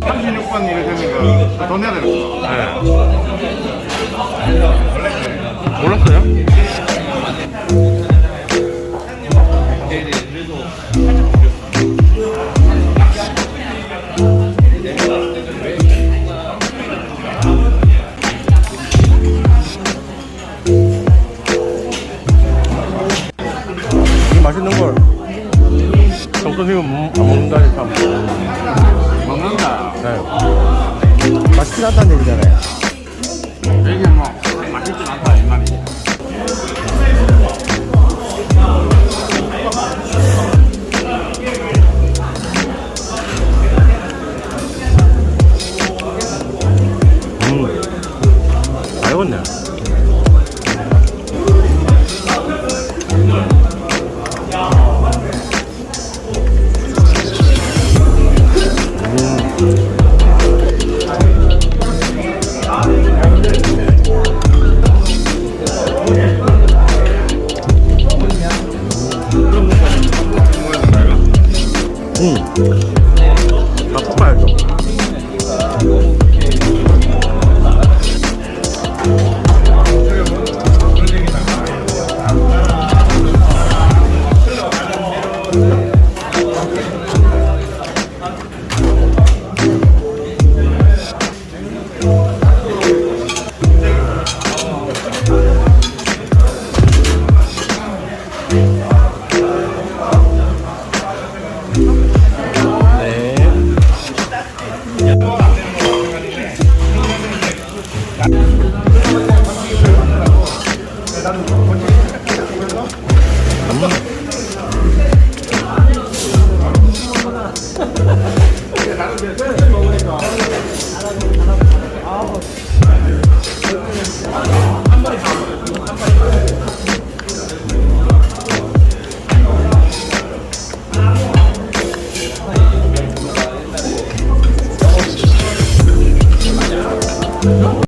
삼십육 번 일을 되는 거돈 내야 되는 거. 네. 몰랐어요? 맛있는 걸 정 선생은 안 먹는다니 참. 먹는다. 네. 맛있긴 하다는 얘기잖아요. 이게 뭐 맛있진 않다 이 말이지. 음. 잘 익었네. 음. 다볶 음. no.